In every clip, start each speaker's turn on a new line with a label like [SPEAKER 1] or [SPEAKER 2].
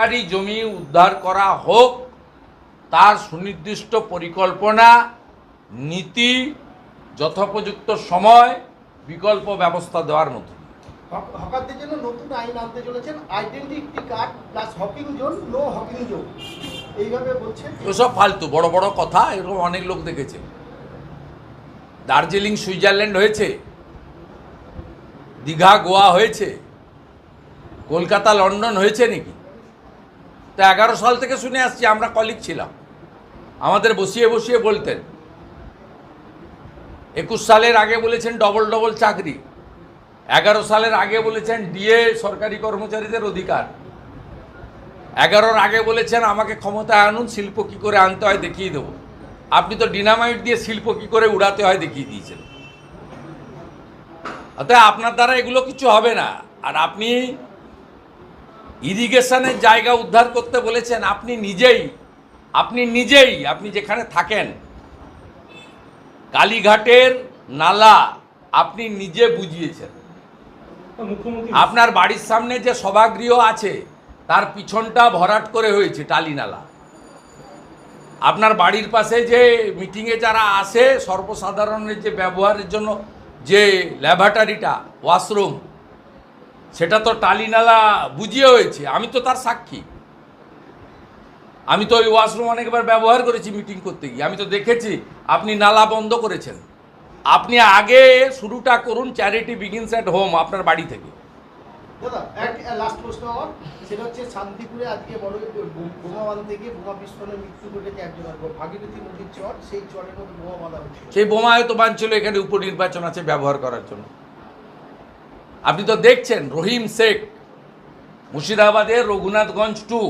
[SPEAKER 1] সরকারি জমি উদ্ধার করা হোক তার সুনির্দিষ্ট পরিকল্পনা নীতি যথোপযুক্ত সময় বিকল্প ব্যবস্থা দেওয়ার মতো
[SPEAKER 2] হক- হকারদের জন্য নতুন আইন আনতে চলেছেন identity card plus hawking zone no hawking zone এইভাবে বলছে।
[SPEAKER 1] ওসব ফালতু বড় বড় কথা এরকম অনেক লোক দেখেছে। দার্জিলিং সুইজারল্যান্ড হয়েছে দীঘা গোয়া হয়েছে কলকাতা লন্ডন হয়েছে নাকি? তা এগারো সাল থেকে শুনে আসছি, আমরা কলিগ ছিলাম। আমাদের বসিয়ে বসিয়ে বলতেন, একুশ সালের আগে বলেছেন ডবল ডবল চাকরি, এগারো সালের আগে বলেছেন ডিএ, সরকারি কর্মচারীদের অধিকার, এগারোর আগে বলেছেন আমাকে ক্ষমতায় আনুন, শিল্প কি করে আনতে হয় দেখিয়ে দেবো। আপনি তো ডিনামাইট দিয়ে শিল্প কি করে উড়াতে হয় দেখিয়ে দিয়েছেন। অতএব আপনার দ্বারা এগুলো কিছু হবে না। আর আপনি ইরিগেশনের জায়গা উদ্ধার করতে বলেছেন আপনি নিজেই আপনি নিজেই আপনি যেখানে থাকেন। কালীঘাটের নালা আপনি নিজে বুঝিয়েছেন। আপনার বাড়ির সামনে যে সভাগৃহ আছে তার পিছনটা ভরাট করে হয়েছে টালি নালা। আপনার বাড়ির পাশে যে মিটিংয়ে যারা আসে সর্বসাধারণের যে ব্যবহারের জন্য যে ল্যাবরেটরিটা ওয়াশরুম সেটা তো টালি নালা বুঝিয়ে হয়েছে। আমি তো তার সাক্ষী। আমি তো ওই ওয়াশরুম অনেকবার ব্যবহার করেছি মিটিং করতে গিয়ে। আমি তো দেখেছি আপনি নালা বন্ধ করেছেন। আপনি আগে শুরুটা করুন চ্যারিটি বিগিনস অ্যাট হোম আপনার বাড়ি থেকে।
[SPEAKER 2] দাদা লাস্ট প্রশ্ন আমার। সেটা হচ্ছে শান্তিপুরে আজকে বড় বো- বোমা বাঁধতে গিয়ে বোমা বিস্ফোরণে মৃত্যু ঘটেছে একজনের ভাগীরথী নদীর চর সেই চরের মধ্যে বোমা বাঁধা হচ্ছে
[SPEAKER 1] সেই বোমা হয়তো বানছিল এখানে উপনির্বাচন আছে ব্যবহার করার জন্য। আপনি তো দেখছেন, রহিম শেখ, মুর্শিদাবাদের রঘুনাথগঞ্জ টু,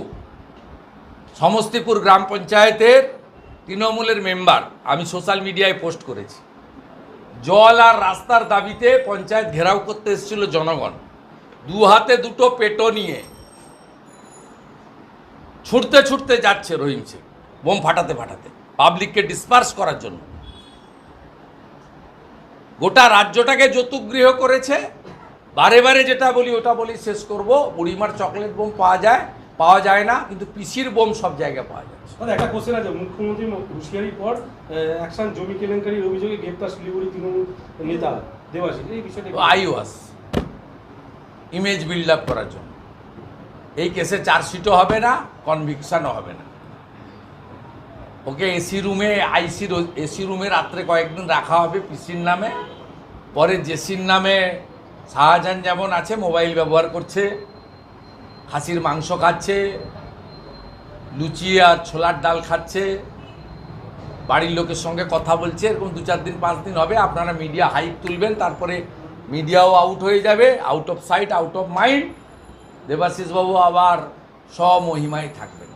[SPEAKER 1] সমস্তিপুর গ্রাম পঞ্চায়েতের তৃণমূলের মেম্বার। আমি সোশ্যাল মিডিয়ায় পোস্ট করেছি। জল আর রাস্তার দাবিতে পঞ্চায়েত ঘেরাও করতে এসেছিল জনগণ। দু হাতে দুটো পেটো নিয়ে ছুটতে ছুটতে যাচ্ছে রহিম শেখ, বোম ফাটাতে ফাটাতে, পাবলিককে ডিসপার্স করার জন্য। গোটা রাজ্যটাকে যতুগৃহ করেছে বারে বারে যেটা বলি ওটা বলি শেষ করব। বুড়িমার চকলেট বোম পাওয়া যায় পাওয়া যায় না কিন্তু পিসির বোম সব জায়গায় পাওয়া
[SPEAKER 3] যায় একটা কোশ্চেন আছে মুখ্যমন্ত্রী হুঁশিয়ারির পর অ্যাকশন জমি কেলেঙ্কারির অভিযোগে গ্রেপ্তার শিলিগুড়ি তৃণমূল নেতা দেবাশিস। এই বিষয়টা?
[SPEAKER 1] আইওয়াস ইমেজ বিল্ড আপ করার জন্য। এই কেসে চার্জশিটও হবে না কনভিকশনও হবে না। ওকে এসি রুমে আইসির এসি রুমে রাত্রে কয়েকদিন রাখা হবে পিসির নামে। পরে জেসির নামে শাহজাহান যেমন আছে, মোবাইল ব্যবহার করছে, খাসির মাংস খাচ্ছে, লুচি আর ছোলার ডাল খাচ্ছে, বাড়ির লোকের সঙ্গে কথা বলছে, এরকম দু চার দিন, পাঁচ দিন হবে, আপনারা মিডিয়া হাইপ তুলবেন, তারপরে মিডিয়াও আউট হয়ে যাবে out of sight out of mind দেবাশিসবাবু আবার স্বমহিমায় থাকবেন।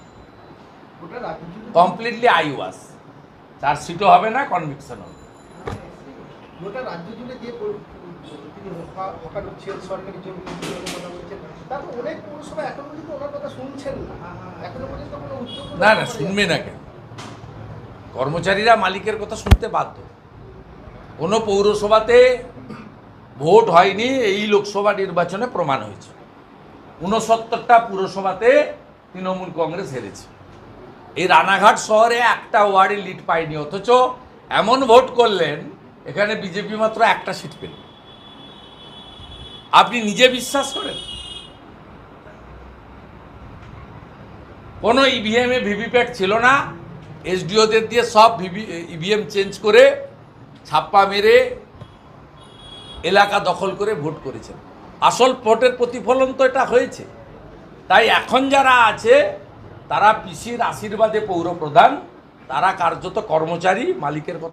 [SPEAKER 1] কমপ্লিটলি আই ওয়াস চার্জশিটও হবে না কনভিকশন হবে।
[SPEAKER 2] গোটা রাজ্য জুড়ে যে হকার উচ্ছেদ সরকারি জমি কথা বলছেন। অনেক পৌরসভা এখনও পর্যন্ত ওনার কথা শুনছেন না। এখনও পর্যন্ত কোনো উদ্যোগ
[SPEAKER 1] না না, শুনবে না কেন কর্মচারীরা মালিকের কথা শুনতে বাধ্য। কোনো পৌরসভাতে ভোট হয়নি, এই লোকসভা নির্বাচনে প্রমাণ হয়েছে। ঊনসত্তরটা পুরসভাতে তৃণমূল কংগ্রেস হেরেছে। এই রানাঘাট শহরে একটা ওয়ার্ডে লিড পায়নি, অথচ এমন ভোট করলেন, এখানে বিজেপি মাত্র একটা সিট পেল। আপনি নিজে বিশ্বাস করেন? কোনো ইভিএমে ভিভিপ্যাট ছিল না। এসডিওদের দিয়ে সব ভিভি ইভিএম চেঞ্জ করে ছাপ্পা মেরে এলাকা দখল করে ভোট করেছেন। আসল ভোটের প্রতিফলন তো এটা হয়েছে। তাই এখন যারা আছে, তারা পিসির আশীর্বাদে পৌরপ্রধান, তারা কার্যত কর্মচারী, মালিকের